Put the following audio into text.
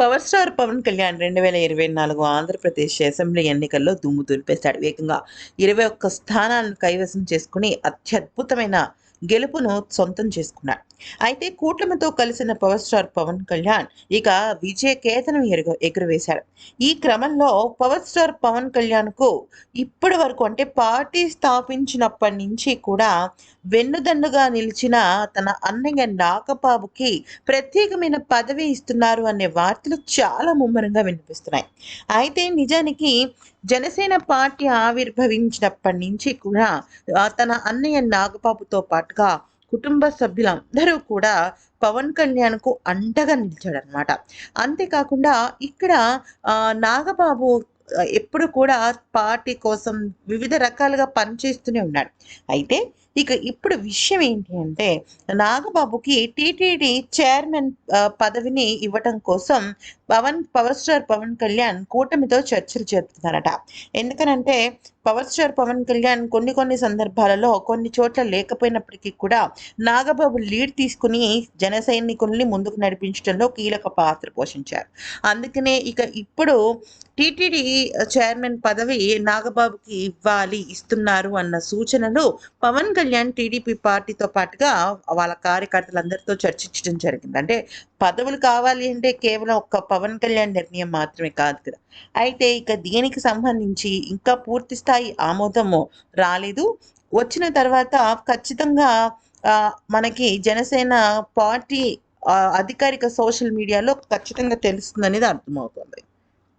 Power star Pawan Kalyan రెండు వేల ఇరవై నాలుగు ఆంధ్రప్రదేశ్ అసెంబ్లీ ఎన్నికల్లో దుమ్ము దులిపేశాడు. వేగంగా ఇరవై ఒక్క స్థానాలను కైవసం చేసుకుని అత్యద్భుతమైన గెలుపును సొంతం చేసుకున్నాడు. అయితే కూటమితో కలిసిన పవర్ స్టార్ పవన్ కళ్యాణ్ ఇక విజయ కేతనం ఎరుగ ఎగురవేశాడు. ఈ క్రమంలో పవర్ స్టార్ పవన్ కళ్యాణ్కు ఇప్పటి వరకు అంటే పార్టీ స్థాపించినప్పటి నుంచి కూడా వెన్నుదన్నుగా నిలిచిన తన అన్నయ్య నాగబాబుకి ప్రత్యేకమైన పదవి ఇస్తున్నారు అనే వార్తలు చాలా ముమ్మరంగా వినిపిస్తున్నాయి. అయితే నిజానికి జనసేన పార్టీ ఆవిర్భవించినప్పటి నుంచి కూడా తన అన్నయ్య నాగబాబుతో పాటుగా కుటుంబ సభ్యులందరూ కూడా పవన్ కళ్యాణ్కు అండగా నిలిచాడనమాట అంతేకాకుండా ఇక్కడ ఆ, నాగబాబు ఎప్పుడు కూడా పార్టీ కోసం వివిధ రకాలుగా పనిచేస్తూనే ఉన్నాడు. అయితే ఇక ఇప్పుడు విషయం ఏంటి అంటే నాగబాబుకి టీటీడీ చైర్మన్ పదవిని ఇవ్వటం కోసం పవన్ పవర్ స్టార్ పవన్ కళ్యాణ్ కూటమితో చర్చలు జరుపుతున్నారట. ఎందుకనంటే పవర్ స్టార్ పవన్ కళ్యాణ్ కొన్ని కొన్ని సందర్భాలలో కొన్ని చోట్ల లేకపోయినప్పటికీ కూడా నాగబాబు లీడ్ తీసుకుని జన సైనికుల్ని ముందుకు నడిపించడంలో కీలక పాత్ర పోషించారు. అందుకనే ఇక ఇప్పుడు టీటీడీ చైర్మన్ పదవి నాగబాబుకి ఇవ్వాలి ఇస్తున్నారు అన్న సూచనలు పవన్ కళ్యాణ్ టీడీపీ పార్టీతో పాటుగా వాళ్ళ కార్యకర్తలందరితో చర్చించడం జరిగింది. అంటే పదవులు కావాలి అంటే కేవలం ఒక్క పవన్ కళ్యాణ్ నిర్ణయం మాత్రమే కాదు కదా. అయితే ఇక దీనికి సంబంధించి ఇంకా పూర్తి స్థాయి ఆమోదము రాలేదు. వచ్చిన తర్వాత ఖచ్చితంగా ఆ, మనకి జనసేన పార్టీ అధికారిక సోషల్ మీడియాలో ఖచ్చితంగా తెలుస్తుంది అనేది అర్థమవుతుంది.